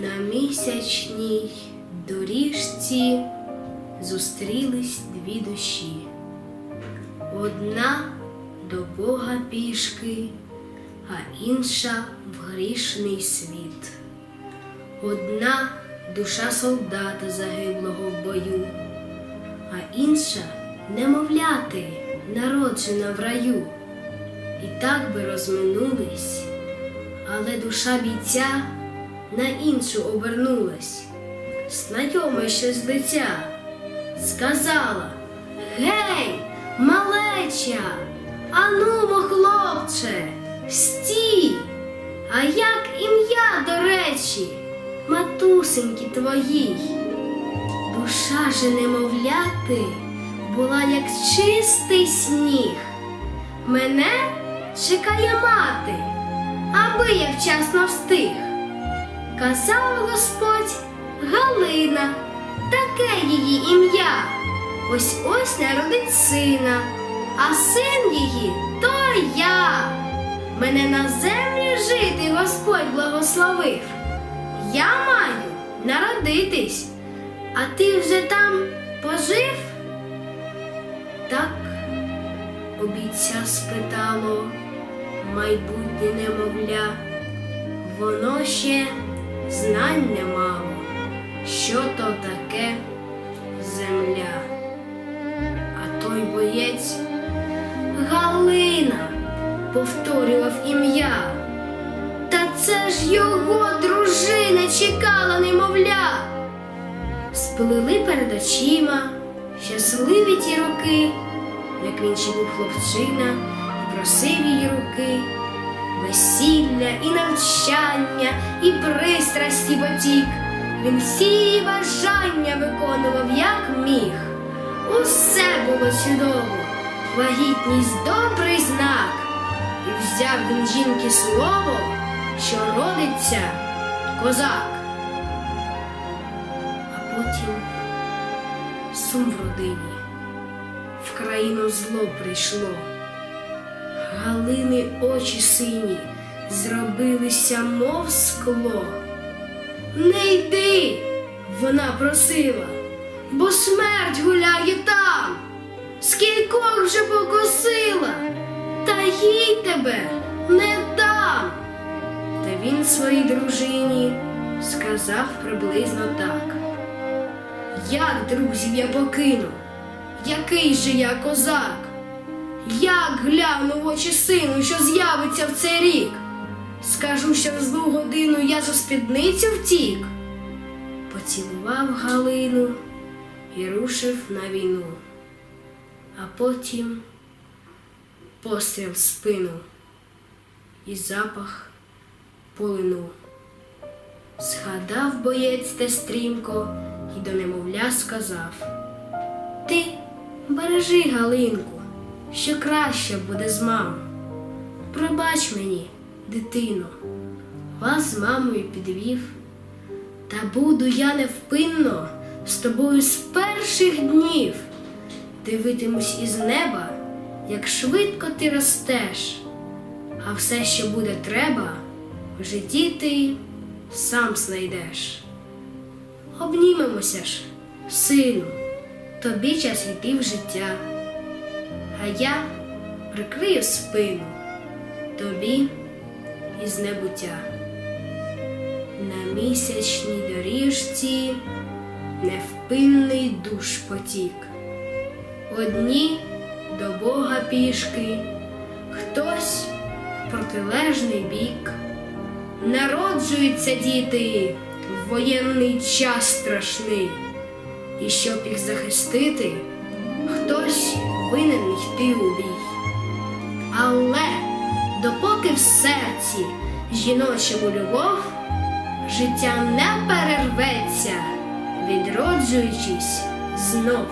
На місячній доріжці зустрілись дві душі. Одна до Бога пішки, а інша в грішний світ. Одна душа солдата загиблого в бою, а інша немовляти, народжена в раю. І так би розминулись, але душа бійця на іншу обернулась, знайома ще з лиця, сказала Гей, малеча, анумо, хлопче, стій, а як ім'я, до речі, матусеньки твоїй. Душа же немовляти була як чистий сніг. Мене чекає мати, аби я вчасно встиг. Казав Господь Галина, таке її ім'я. Ось ось народить сина, а син її то я. Мене на землі жити Господь благословив. Я маю народитись, а ти вже там пожив? Так обійця спитало майбутнє немовля. Воно ще знань не мало, що то таке земля. А той боєць Галина повторював ім'я. Та це ж його дружина чекала немовля. Сплили перед очима щасливі ті роки, як він ще був хлопчина просив її руки, весілля і навчання, і пристрасті потік. Він всі бажання виконував, як міг. Усе було чудово, вагітність добрий знак. І взяв він жінки слово, що родиться козак. А потім сум в родині, в країну зло прийшло. Галини очі сині зробилися, мов скло. Не йди, вона просила, бо смерть гуляє там, скількох вже покосила, та їй тебе не дам. Та він своїй дружині сказав приблизно так. Як друзів я покину, який же я козак? Як гляну в очі сину, що з'явиться в цей рік? Скажу, що в злу годину я за спідницю втік. Поцілував Галину і рушив на війну, а потім постріл в спину і запах полинув. Згадав боєць те стрімко і до немовля сказав Ти бережи Галинку, що краще буде з мамою. Пробач мені, дитино, вас з мамою підвів, та буду я невпинно з тобою з перших днів. Дивитимусь із неба, як швидко ти ростеш, а все, що буде треба, в житті ти сам знайдеш. Обнімемося ж, сину, тобі час йти в життя, а я прикрию спину тобі із небуття. На місячній доріжці невпинний душ потік. Одні до Бога пішки, хтось в протилежний бік. Народжуються діти в воєнний час страшний, і щоб їх захистити, хтось винен йти у бій. Але допоки в серці жіночому любов, життя не перерветься, відроджуючись знов.